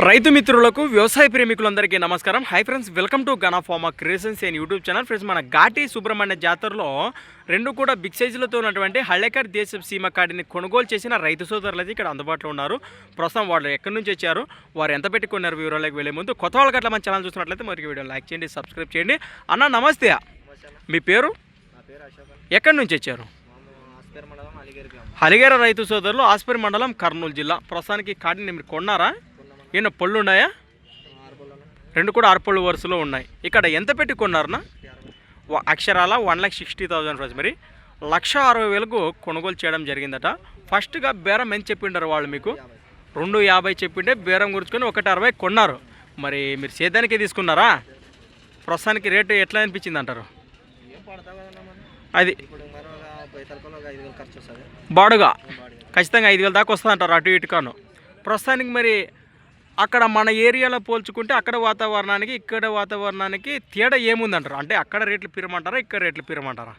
రైతు మిత్రులకు వ్యవసాయ ప్రేమికులందరికీ నమస్కారం. Hi friends welcome to Gana pharma creations and YouTube channel friends మన ఘాటి సుబ్రహ్మణ్య జాతరలో రెండు కూడా బిగ్ సైజులతో ఉన్నటువంటి హళ్ళేకర్ దేశ సీమ కాడిని కొనుగోలు చేసిన రైతు సోదరులు ఇక్కడ అందుబాటులో ఉన్నారు. ప్రస్తుతం వాళ్ళు ఎక్కడి నుంచి వచ్చారు వారు ఎంత పెట్టి కొన్నారు వివరాలకు వెళ్ళే ముందు కొత్త వాళ్ళకి అట్లా మన ఛానల్ చూసినట్లయితే మరి వీడియో లైక్ చేయండి సబ్స్క్రైబ్ చేయండి. అన్న నమస్తే. మీ పేరు? ఎక్కడి నుంచి వచ్చారు? హలిగేర రైతు సోదరులు ఆస్పరి మండలం కర్నూలు జిల్లా. ప్రస్తుతానికి కాడిని మీరు కొన్నారా? కొన్నామని పళ్ళు ఉన్నాయా? రెండు కూడా అరపళ్ళు వరుసలో ఉన్నాయి. ఇక్కడ ఎంత పెట్టి కొన్నారనా అక్షరాల వన్ ల్యాక్ సిక్స్టీ థౌసండ్ రోజు మరి లక్ష అరవై వేలకు కొనుగోలు చేయడం జరిగిందట. ఫస్ట్గా బేరం ఎంత చెప్పిండారు వాళ్ళు మీకు? రెండు యాభై చెప్పిండే బేరం గుర్చుకొని ఒకటి అరవై కొన్నారు. మరి మీరు సేద్యానికే తీసుకున్నారా? ప్రస్తుతానికి రేటు ఎట్లా అనిపించింది అంటారు? అది బాడుగా. ఖచ్చితంగా ఐదు వేల దాకా వస్తుంది అంటారు అటు ఇటుకాను ప్రస్తుతానికి మరి అక్కడ మన ఏరియాలో పోల్చుకుంటే అక్కడ వాతావరణానికి ఇక్కడ వాతావరణానికి తేడా ఏముందంటారు? అంటే అక్కడ రేట్లు పిరమంటారా ఇక్కడ రేట్లు పిరమంటారా.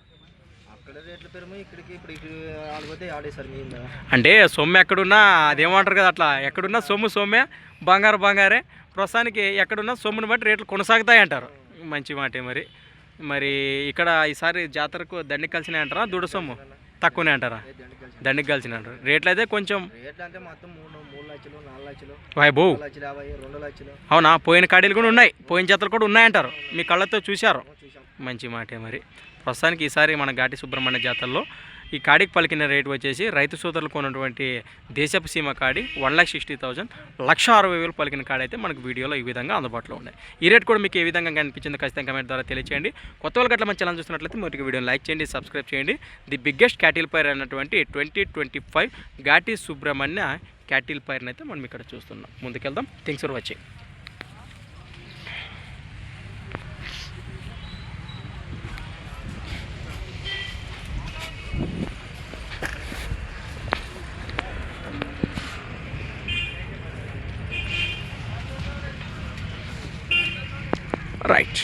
అంటే సొమ్ము ఎక్కడున్నా అదేమంటారు కదా అట్లా ఎక్కడున్నా సొమ్ము సొమ్మే బంగారు బంగారే. ప్రస్తుతానికి ఎక్కడున్నా సొమ్ముని బట్టి రేట్లు కొనసాగుతాయి అంటారు మంచి మాటే మరి. మరి ఇక్కడ ఈసారి జాతరకు దండికి కలిసినాయి అంటారా దుడ సొమ్ము? తక్కువనే అంటారా? దండికి కలిసి దండికి కలిసిన అంటారు రేట్లు అయితే కొంచెం లక్షలు అవునా? పోయిన కాడీలు కూడా ఉన్నాయి. పోయిన జాతరలు కూడా ఉన్నాయంటారు. మీ కళ్ళతో చూశారు. మంచి మాటే మరి. ప్రస్తుతానికి ఈసారి మన ఘాటి సుబ్రహ్మణ్య జాతరలో ఈ కాడికి పలికిన రేటు వచ్చేసి రైతు సోదరులు కొన్నటువంటి దేశపు సీమ కాడి వన్ లాక్ సిక్స్టీ థౌసండ్ లక్ష అరవై వేలు పలికిన కాడి అయితే మనకు వీడియోలో ఈ విధంగా అందుబాటులో ఉన్నాయి. ఈ రేట్ కూడా మీకు ఏ విధంగా కనిపించిందో ఖచ్చితంగా కమెంట్ ద్వారా తెలియచేయండి. కొత్త వాళ్ళకి అట్లా మన ఛానల్ చూస్తున్నట్లయితే మొదటి వీడియోని లైక్ చేయండి సబ్స్క్రైబ్ చేయండి. ది బిగ్గెస్ట్ క్యాటిల్ పైర్ అయినటువంటి twenty twenty five Ghati Subramanya cattle పైర్ని అయితే మనం ఇక్కడ చూస్తున్నాం. ముందుకెళ్దాం. Things for watching. రైట్